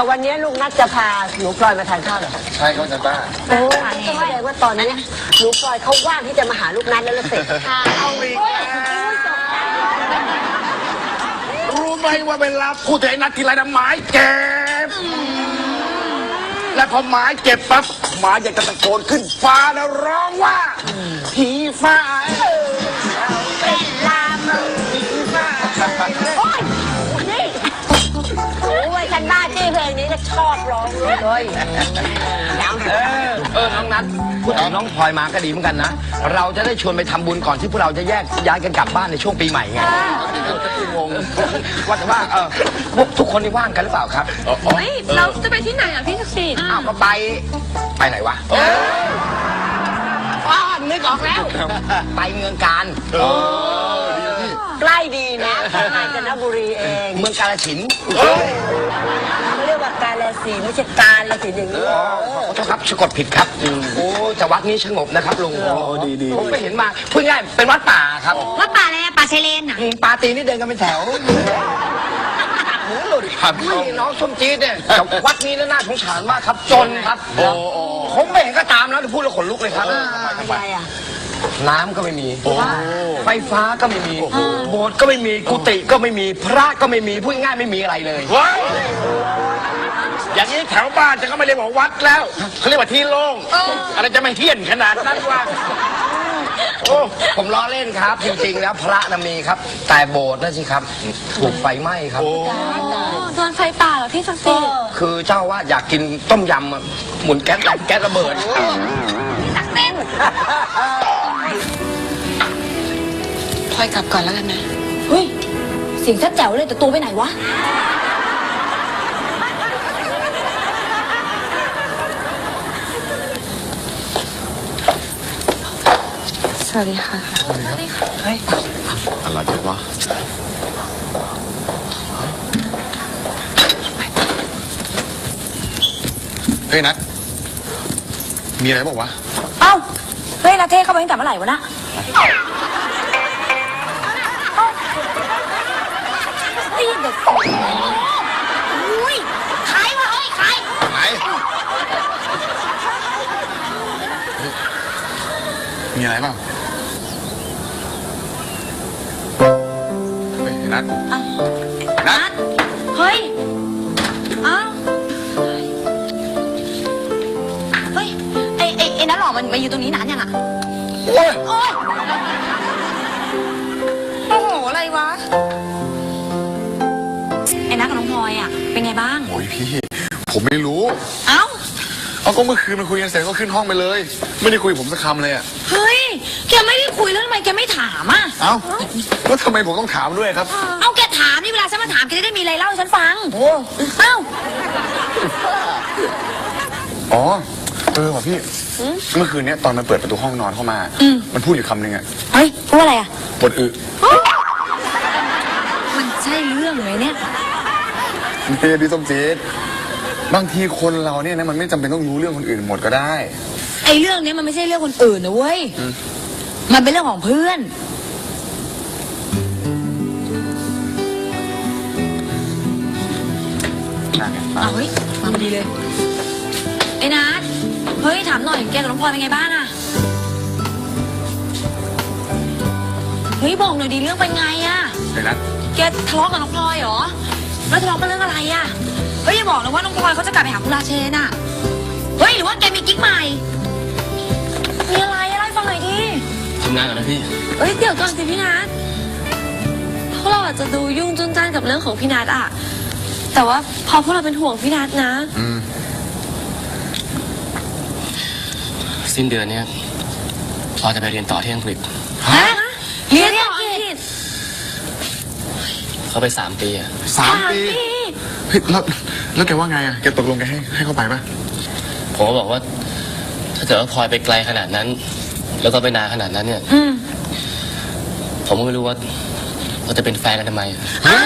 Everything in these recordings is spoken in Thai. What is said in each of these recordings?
อวันนี้ลุงนัดจะพาหนูพลอยมาทานข้าวเหรอใช่ครับอาจารย์ป้าโอ้ก็แสดงว่าตอนนี้หนูพลอยเขาว่างที่จะมาหาลูกนัดแล้วละสิค่ะเอาอีกรู้ไหมว่าเวลาพูดถึงไอ้นัดทีไรนะหมายเจ็บ และพอหมายเจ็บปั๊บหมาอยากจะตะโกนขึ้นฟ้าแล้วร้องว่าผีฟ้าเป็น นบ้าจี้เพลงนี้ก็ชอบร้องเลยยาวเออเออน้องนัทพูดถึงน้องพลอยมาก็ดีเหมือนกันนะ เราจะได้ชวนไปทำบุญก่อนที่พวกเราจะแยกย้ายกันกลับบ้านในช่วงปีใหม่ไงงงว่าแต่ว่าเออพวกทุกคนนี่ว่างกันหรือเปล่าครับเฮ้ยเราจะไปที่ไหนอะพี่ศักดิ์สิทธิ์อ้าวก็ไปไปไหนวะอ้าวนึกออกแล้ว ไปเมืองการ ใกล้ดีนะกาญจนบุรีเองเมืองกาลสินธุ์เขาเรียกว่าการแลสีไม่ใช่การละสีอย่างนี้ขอโทษครับสะกดผิดครับโอ้แต่วัดนี้สงบนะครับลุงดีดีผมไปเห็นมาพูดง่ายเป็นวัดป่าครับว่าป่าอะไรอะป่าชายเลนอะอืมปาร์ตี้นี่เดินกันเป็นแถวหูหลุดครับนี่น้องส้มจี๊ดเนี่ยกับวัดนี้แล้วน่าสงสารมากครับจนครับผมไม่เห็นก็ตามแล้วพูดแล้วขนลุกเลยครับทำไมอะ น้ำก็ไม่มี ไฟฟ้าก็ไม่มี โบสถ์ก็ไม่มี กุฏิก็ไม่มี พระก็ไม่มี พูดง่ายๆไม่มีอะไรเลยเฮ้ยอย่างนี้แถวบ้านจะก็ไม่เรียกว่าวัดแล้วเขาเรียกว่าที่โล่งอะไรจะไม่เฮี้ยนขนาดนั้นวะโอ้ผมล้อเล่นครับ จริงๆ แล้วพระนะมีครับ แต่โบสถ์นั่นสิครับ ถูกไฟไหม้ครับ โดนไฟป่าเหรอพี่ศักดิ์สิทธิ์คือเจ้าว่าอยากกินต้มยำอะหมุนแก๊สแก๊สระเบิดตักเต้น พลอยกลับก่อนแล้วกันนะ เฮ้ยเสียงแซ่บแจ๋วเลยแต่ตัวไปไหนวะ สวัสดีค่ะ อะไรเจ็บวะเฮ้ยนัทมีอะไรบอกวะ เอ้า เฮ้ยนาเท่เข้าไปตั้งแต่เมื่อไหร่วะนะนี่เด็กอุ้ยใครวะเฮ้ยใครไหนมีอะไรบ้างเฮ้ยนัทนัทเฮ้ย มันมาอยู่ตรงนี้นานยังอะโอ้ยโอ้ยโอ้โห อะไรวะ ไอ้นัทกับน้องพลอยอะเป็นไงบ้าง โอ้ยพี่ ผมไม่รู้ เอ้า เอาก็เมื่อคืนมันคุยกันเสร็จก็ขึ้นห้องไปเลย ไม่ได้คุยกับผมสักคำเลยอะ เฮ้ย แกไม่ได้คุยแล้วทำไมแกไม่ถามอะ เอ้าแล้วทำไมผมต้องถามด้วยครับ เอาแกถามนี่เวลาฉันมาถามแกจะได้มีอะไรเล่าให้ฉันฟัง โอ้เอ้า อ๋อเออว่ะพี่ เมื่อคืนเนี้ยตอนมันเปิดประตูห้องนอนเข้ามา มันพูดอยู่คำหนึ่งอะเฮ้ยพูดอะไรอะ ปวดอึมันใช่เรื่องไหมเนี่ยนี่พี่ส้มจีดบางทีคนเราเนี่ยนะมันไม่จำเป็นต้องรู้เรื่องคนอื่นหมดก็ได้ ไอ้เรื่องนี้มันไม่ใช่เรื่องคนอื่นนะเว้ย มันเป็นเรื่องของเพื่อน เอาเฮ้ยมาพอดีเลย ไอ้นัท เฮ้ย ถามหน่อยแกกับน้องพลอยเป็นไงบ้างอะเฮ้ยบอกหน่อยดีเรื่องเป็นไงอะเดี๋ยวนะแกทะเลาะกับน้องพลอยเหรอ แล้วทะเลาะกันเรื่องอะไรอะเฮ้ยอย่าบอกนะว่าน้องพลอยเขาจะกลับไปหาคุณราเชนอะเฮ้ยหรือว่าแกมีกิ๊กใหม่ มีอะไรอะไรฟังหน่อยดิทำงานก่อนนะพี่เอ้ยเดี๋ยวก่อนสิพี่นัทพวกเราอาจจะดูยุ่งจุนจ้านกับเรื่องของพี่นัทอะแต่ว่าพอพวกเราเป็นห่วงพี่นัทนะ อืม สิ้นเดือนเนี้ยเราจะไปเรียนต่อที่อังกฤษฮะเรียนที่อังกฤษเขาไปสามปีอะสามปีเฮ้ยแล้วแล้วแกว่าไงอะแกตกลงแกให้ให้เข้าไปปะผมก็บอกว่า ถ้าเกิดว่าพลอยไปไกลขนาดนั้น แล้วก็ไปนานขนาดนั้นเนี่ย อืมผมก็ไม่รู้ว่าเราจะเป็นแฟนกันทำไมเอ้า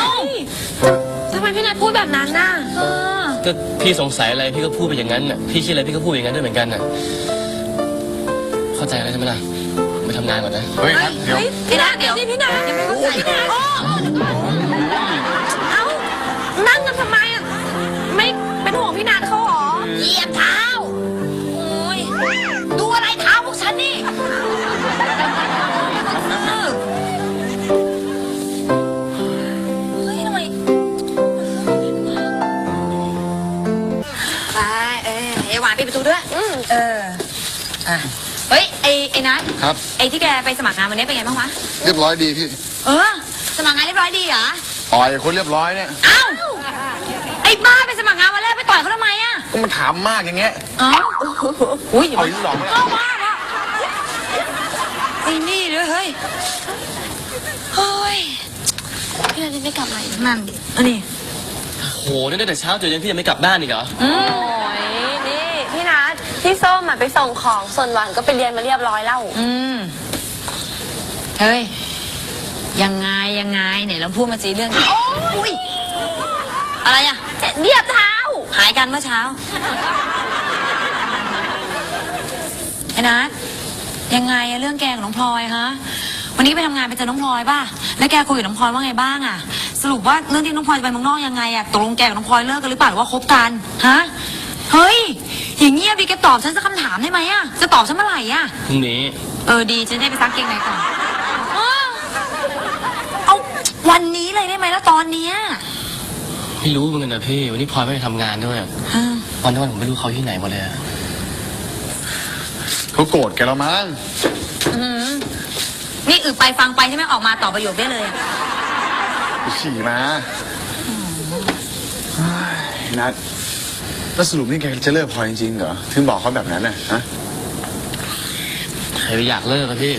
ทำไมพี่นัทพูดแบบนั้นน่ะเออก็พี่สงสัยอะไรพี่ก็พูดไปอย่างนั้นน่ะพี่คิดอะไรพี่ก็พูดอย่างนั้นด้วยเหมือนกันน่ะ เข้ใจแล้วใช่ไหมล่ะไปทำงานก่อนนะ เฮ้ยครับเดี๋ยว พี่นาเดี๋ยวนี่พี่นายังไม่เข้าใจโอ้เอานั่งกันทำไมอะไม่เป็นห่วงพี่นาเขาหรอเยียบเท้า ครับ ไอ้ที่แกไปสมัครงานวันนี้เป็นไงบ้างวะ เรียบร้อยดีพี่เออ สมัครงานเรียบร้อยดีเหรออ่อยคนเรียบร้อยเนี่ยเอ้าไอ้บ้าไปสมัครงานวันแรกไปต่อยเขาทำไมอะก็มันถามมากอย่างเงี้ยเอ้าอุ้ยอย่าเอามาอีกสองแล้วเข้ามาละไอ้นี่ด้วยเฮ้ยเฮ้ยพี่นัทยังไม่กลับมาอีกนั่นอันนี้โหนี่ตั้งแต่เช้าจนเย็นพี่ยังไม่กลับบ้านอีกเหรอโอ้ยนี่พี่นัท พี่ส้มอะไปส่งของ ส่วนหวานก็ไปเรียนมาเรียบร้อยแล้ว อืม เฮ้ย ยังไงยังไงไหนลองพูดมาจีเรื่องโอ้ยอะไรอะเรียบเท้า หายกันเมื่อเช้าไอ้นัทยังไงอะเรื่องแกกับน้องพลอยฮะ วันนี้ไปทำงานไปเจอน้องพลอยป่ะ แล้วแกคุยกับน้องพลอยว่าไงบ้างอะสรุปว่าเรื่องที่น้องพลอยจะไปเมืองนอกยังไงอะตกลงแกกับน้องพลอยเลิกกันหรือเปล่าหรือว่าคบกัน ฮะ เฮ้ย อย่างเงี้ยดีแกตอบฉันสักคำถามได้ไหมอะจะตอบฉันเมื่อไหร่อะพรุ่งนี้ เออดีฉันได้ไปซักเกงในก่อนอ้าวเอาวันนี้เลยได้ไหมแล้วตอนเนี้ยไม่รู้เหมือนกันนะพี่ วันนี้พลอยไม่ไปทำงานด้วย ฮะวันนั้นผมไม่รู้เขาที่ไหนหมดเลยอะเขาโกรธแกแล้วมั้งอื้อหือนี่อึไปฟังไปใช่ไหมออกมาตอบประโยคได้เลยอะไปฉี่มาเฮ้ยนัด แล้วสรุปนี่แกจะเลิกพลอยจริงๆเหรอ ถึงบอกเขาแบบนั้นน่ะฮะใครไปอยากเลิกอะพี่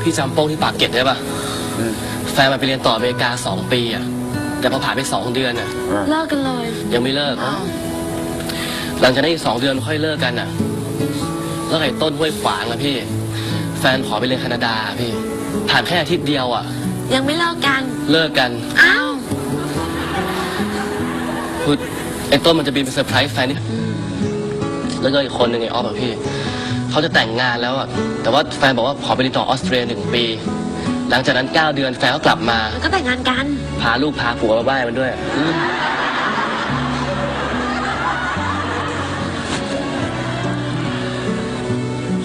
พี่จำโป้งที่ปากเกร็ดได้ปะอืมแฟนมันไปเรียนต่ออเมริกาสองปีอะแต่พอผ่านไปสองเดือนอะเลิกกันเลยยังไม่เลิกหลังจากนั้นอีกสองเดือนค่อยเลิกกันอะแล้วไอ้ต้นห้วยขวางอะพี่ แฟนขอไปเรียนแคนาดาพี่ผ่านแค่อาทิตย์เดียวอะ ยังไม่เลิกกัน เลิกกัน อ้าวคือไอ้ต้นมันจะบินไปเซอร์ไพรส์แฟนนี่แล้วก็อีกคนหนึ่งไอ้ออฟอะพี่ เขาจะแต่งงานแล้วอะแต่ว่าแฟนบอกว่าขอไปเรียนต่อออสเตรเลียหนึ่งปี หลังจากนั้นเก้าเดือนแฟนก็กลับมา มันก็แต่งงานกัน พาลูกพาผัวมาบ้านมันด้วยอืม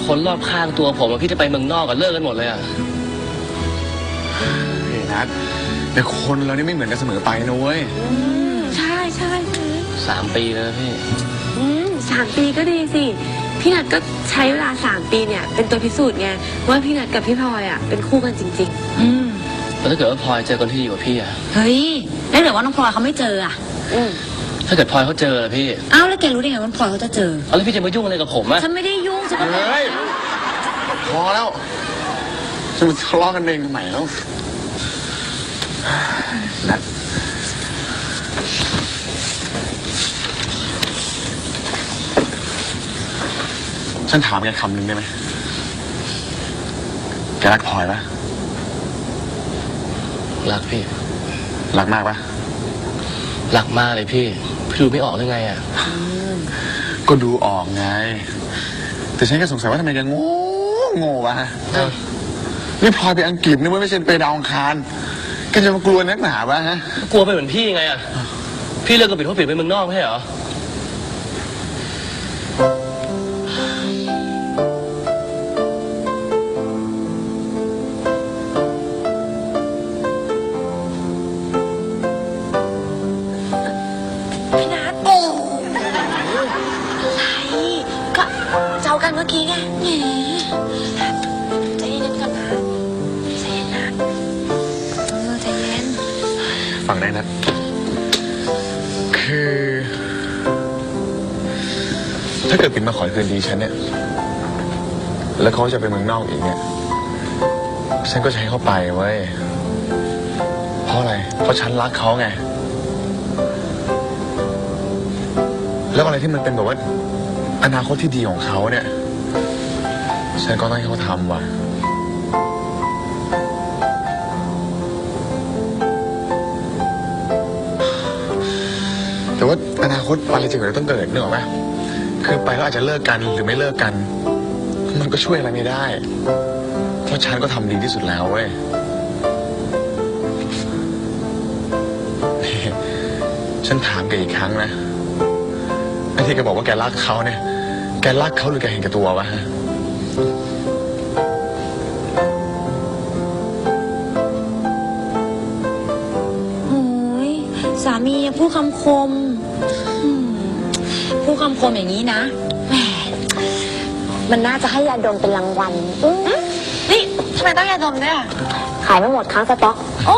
คนรอบข้างตัวผมอะพี่จะไปเมืองนอกกันเลิกกันหมดเลยอะเฮ้ย นัด แต่คนเรานี่ไม่เหมือนกันเสมอไปนะเว้ยใช่ใช่ใช่สามปีแล้วนะพี่อืมสามปีก็ดีสิพี่นัทก็ใช้เวลาสามปีเนี่ย เป็นตัวพิสูจน์ไงว่าพี่นัทกับพี่พลอยอะเป็นคู่กันจริงอืมแล้วถ้าเกิดว่าพลอยเจอคนที่ดีกว่าพี่อะเฮ้ยแล้วเดี๋ยวว่าน้องพลอยเขาไม่เจออะๆอืมถ้าเกิดพลอยเขาเจอล่ะพี่อ้าวแล้วแกรู้ได้ไงว่าน้องพลอยเขาจะเจอเอาแล้วพี่จะมายุ่งอะไรกับผมอะฉันไม่ได้ยุ่งฉันก็เฮ้ยพอแล้วจะมาทะเลาะกันเองทำไมแล้ว นัดฉันถามแกคำหนึ่งได้ไหมแกรักพลอยปะรักพี่ รักมากปะรักมากเลยพี่พี่ดูไม่ออกหรือไงอะก็ดูออกไง แต่ฉันก็สงสัยว่าทำไมแกโง่โง่วะเอ้านี่พลอยไปอังกฤษนี่ไม่ใช่ไปดาวอังคาร แกจะมากลัวนักหนาปะฮะ กลัวไปเหมือนพี่ไงอะพี่เลิกกับปิดเพราะปิดไปเมืองนอกไม่ใช่เหรอ พี่นัทโอ้อะไรก็เจ้ากันเมื่อกี้ไงแหม ถ้าเกิดปินมาขอคืนดีฉันเนี่ย แล้วเขาจะไปเมืองนอกอีกเนี่ย ฉันก็จะให้เขาไปเว้ย เพราะอะไร เพราะฉันรักเขาไง แล้วอะไรที่มันเป็นแบบว่า อนาคตที่ดีของเขาเนี่ย ฉันก็ต้องให้เขาทำว่ะแต่ว่าอนาคตอะไรจะเกิดต้องเกิดนึกออไหม คือไปแล้วอาจจะเลิกกันหรือไม่เลิกกัน มันก็ช่วยอะไรไม่ได้ เพราะฉันก็ทำดีที่สุดแล้วเว้ยนี่ฉันถามแกอีกครั้งนะไอ้ที่แกบอกว่าแกรักเขาเนี่ย แกรักเขาหรือแกเห็นแกตัววะฮะโอ้ยสามีอย่าพูดคำคม คำคมอย่างนี้นะมันน่าจะให้ยาดมเป็นรางวัลอื้อนี่ทำไมต้องยาดมด้วยอะขายไม่หมดค้างสต็อก โอ้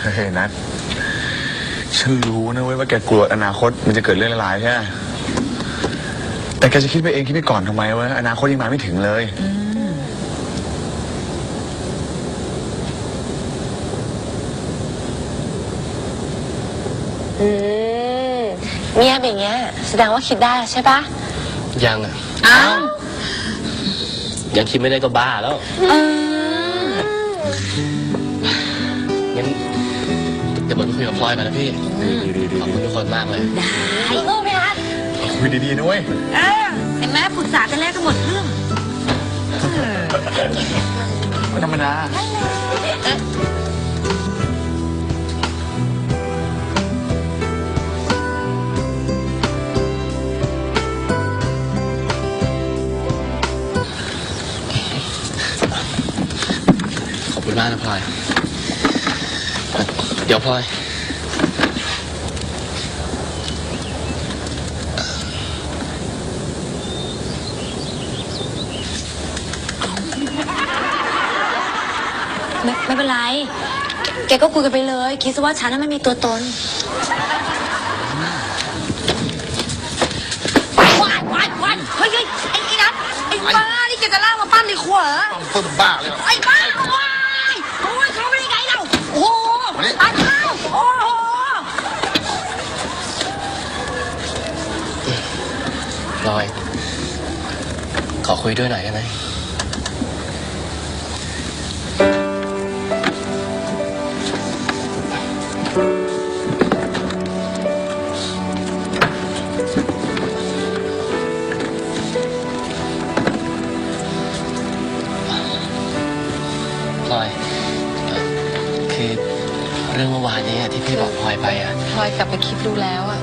เฮ้ยนัทฉันรู้นะเว้ยว่าแกกลัวอนาคตมันจะเกิดเรื่องร้ายๆใช่ไหมแต่แกจะคิดไปเองคิดไปก่อนทำไมวะอนาคตยังมาไม่ถึงเลย อื มเงียบอย่างเงี้ย แสดงว่าคิดได้ใช่ปะยังอะอ้าวยังคิดไม่ได้ก็บ้าแล้วงั้นเดี๋ยวผมไปคุยกับพลอยก่อนนะพี่ ขอบคุณทุกคนมากเลย ไอ้เออพี่นัทคุยดีๆนะเว้ย เออเห็นไหมปรึกษากันแรกก็หมดเรื่อง ไม่ธรรมดาขอบ มากนะพลอย เดี๋ยวพลอย ไม่ไม่เป็นไร แกก็คุยกันไปเลย คิดซะว่าฉันน่ะไม่มีตัวตนว้ายว้ายว้ายเฮ้ยเฮ้ยไอ้ไอ้นัทไอ้บ้า นี่แกจะล่ากมาปั้นในครัวเหรอต้นบ้าเลย ไอ้บ้า ลอย ขอคุยด้วยหน่อยได้ไหมพลอยเอ่อคือเรื่องเมื่อวานนี้อะที่พี่บอกพลอยไปอะ พลอยกลับไปคิดดูแล้วอะ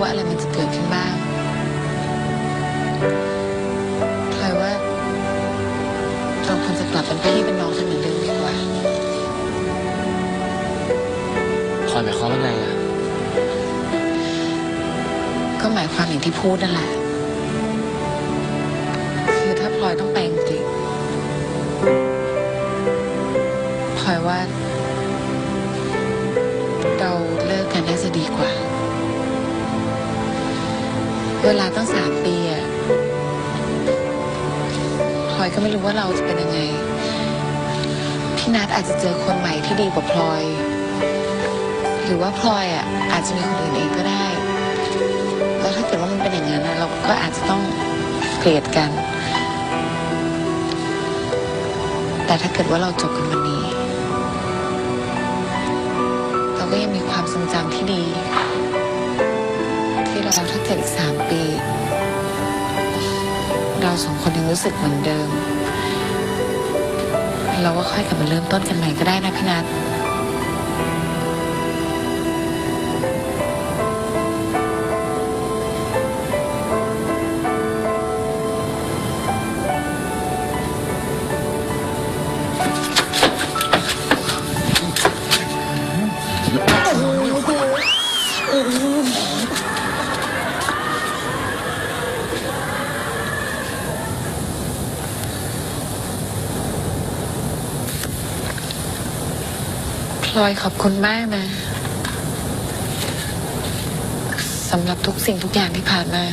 ว่าอะไรมันจะเกิดขึ้นบ้างพลอยว่าเราควรจะกลับเป็นพี่เป็นน้องกันเหมือนเดิมดีกว่าพลอยหมายความว่าไงอะก็หมายความอย่างที่พูดนั่นแหละ คือถ้าพลอยต้องไปจริงๆพลอยว่าเรา เวลาตั้งสามปีอะพลอยก็ไม่รู้ว่าเราจะเป็นยังไง พี่นัทอาจจะเจอคนใหม่ที่ดีกว่าพลอย หรือว่าพลอยอะอาจจะมีคนอื่นเองก็ได้ แล้วถ้าเกิดว่ามันเป็นอย่างนั้นนะเราก็อาจจะต้องเกลียดกัน แต่ถ้าเกิดว่าเราจบกันวันนี้ เราก็ยังมีความทรงจำที่ดี เราถ้าเกิดอีกสามปี เราสองคนยังรู้สึกเหมือนเดิม เราก็ค่อยกลับมาเริ่มต้นกันใหม่ก็ได้นะพี่นัท ลอยขอบคุณมากนะสำหรับทุกสิ่งทุกอย่างที่ผ่านมา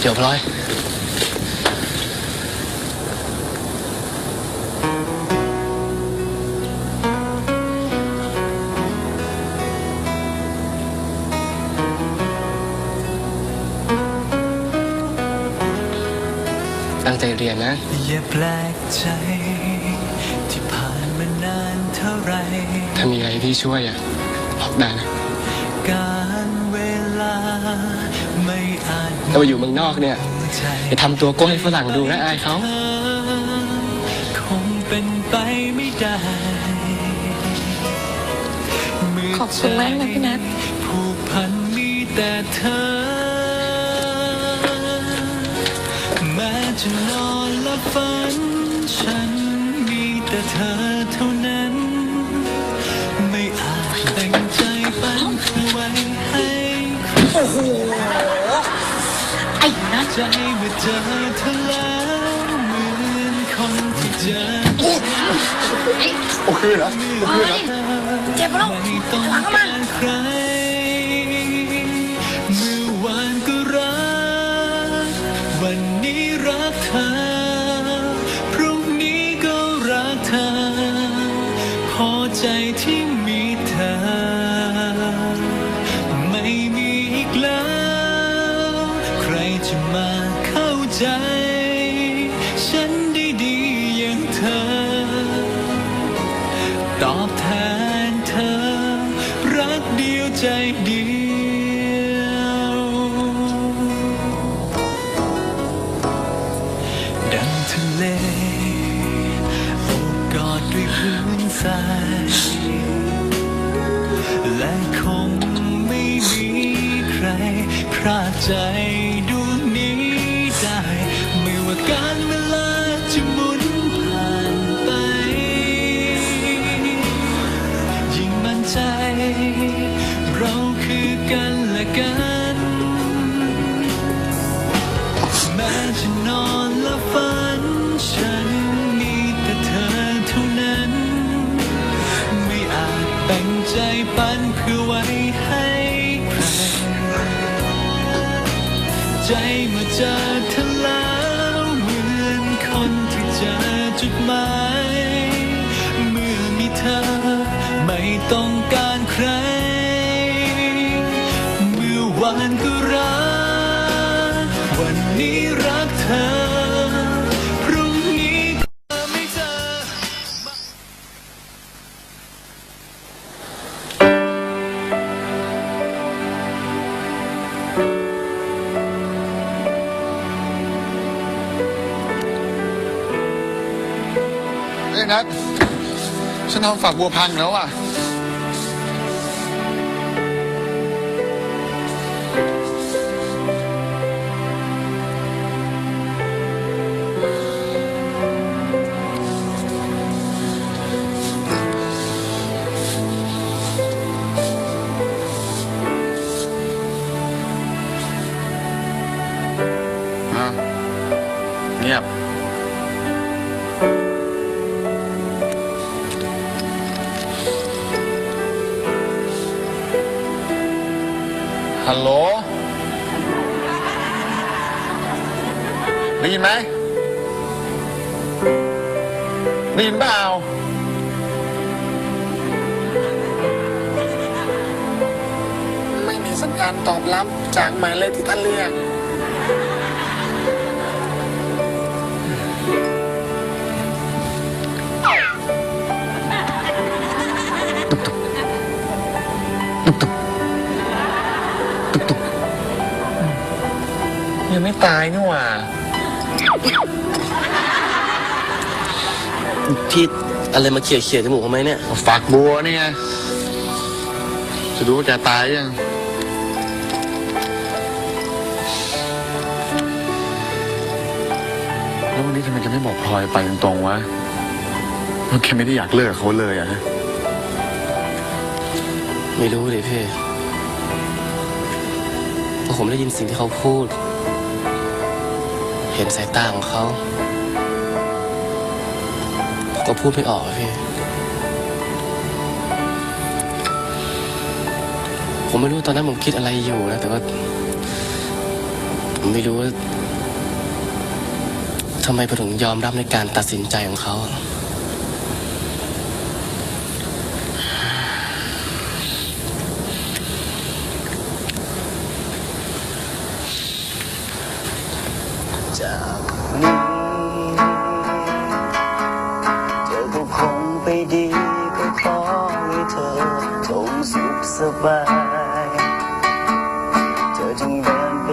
เดี๋ยวพลอย ตั้งใจเรียนนะ อย่าแปลกใจ ที่ผ่านมานานเท่าไหรถ้ามีอะไรที่ช่วยอะบอกได้นะ การเวลาไม่อาจถ้ามาอยู่เมืองนอกเนี่ยใจจะทำตัวโก้ให้ฝรั่งดูนะอายเขา คงเป็นไปไม่ได้ขอบคุณมากนะพี่นัทผูกพันมีแต่เธอ จะนอนและฝัน ฉันมีแต่เธอเท่านั้น ไม่อาจแบ่งใจปันไว้ให้โอ้โหไอ้นัทใจเมื่อเจอเธอแล้วเหมือนคนที่เจอโอเคเหรอโอเคเหรอเจ็บปะลูกไม่ต้องกา วันนี้รักเธอ ม่มีใครพลาดใจดวงนี้ได้ไม่ว่าการ ต้องการใคร เมื่อวานก็รัก วันนี้รักเธอ พรุ่งนี้ก็ไม่เจอเอ้ยนัทฉันทำฝักบัวพังแล้วอะ ฮัลโหล ได้ยินไหม ได้ยินเปล่า ไม่มีสัญญาณตอบรับจากหมายเลขที่ท่านเรียก ตายนี่หว่า พี่อะไรมาเขี่ยเขี่ยจมูกทำไมเนี่ย ฝักบัวนี่ไง จะดูว่าแกตายยังแล้ววันนี้ทำไมแกไม่บอกพลอยไปตรงๆวะว่าแกไม่ได้อยากเลิกกับเขาเลยอะฮะไม่รู้เลยพี่เพราะผมได้ยินสิ่งที่เขาพูด เห็นสายตาของเขาก็พูดไม่ออกพี่ ผมไม่รู้ตอนนั้นผมคิดอะไรอยู่นะ แต่ว่า ผมไม่รู้ว่าทำไมผมถึงยอมรับในการตัดสินใจของเขา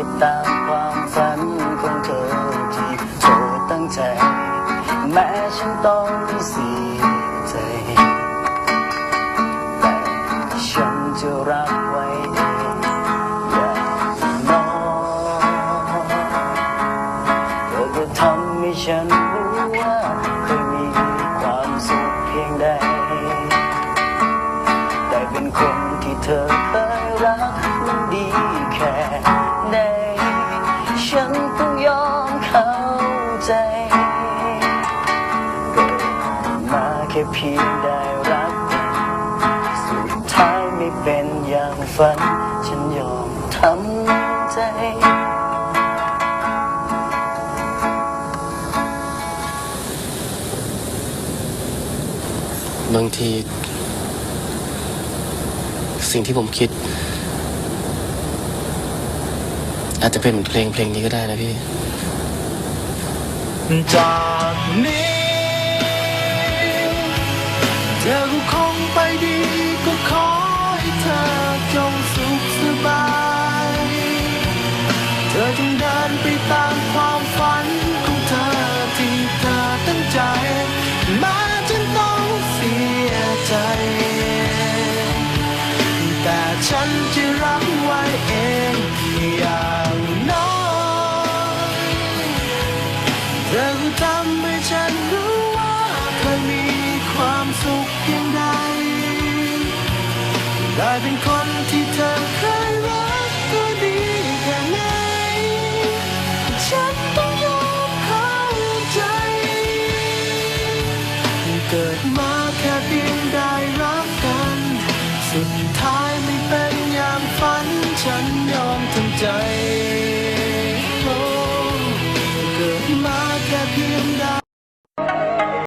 不打่างฝัน ฉันยอมทำใจ บางที สิ่งที่ผมคิด อาจจะเป็นเพลงเพลงนี้ก็ได้นะพี่ จากนี้ เธอก็คงไปดี นไปตามความฝันของเธอที่เธอตั้งใจมา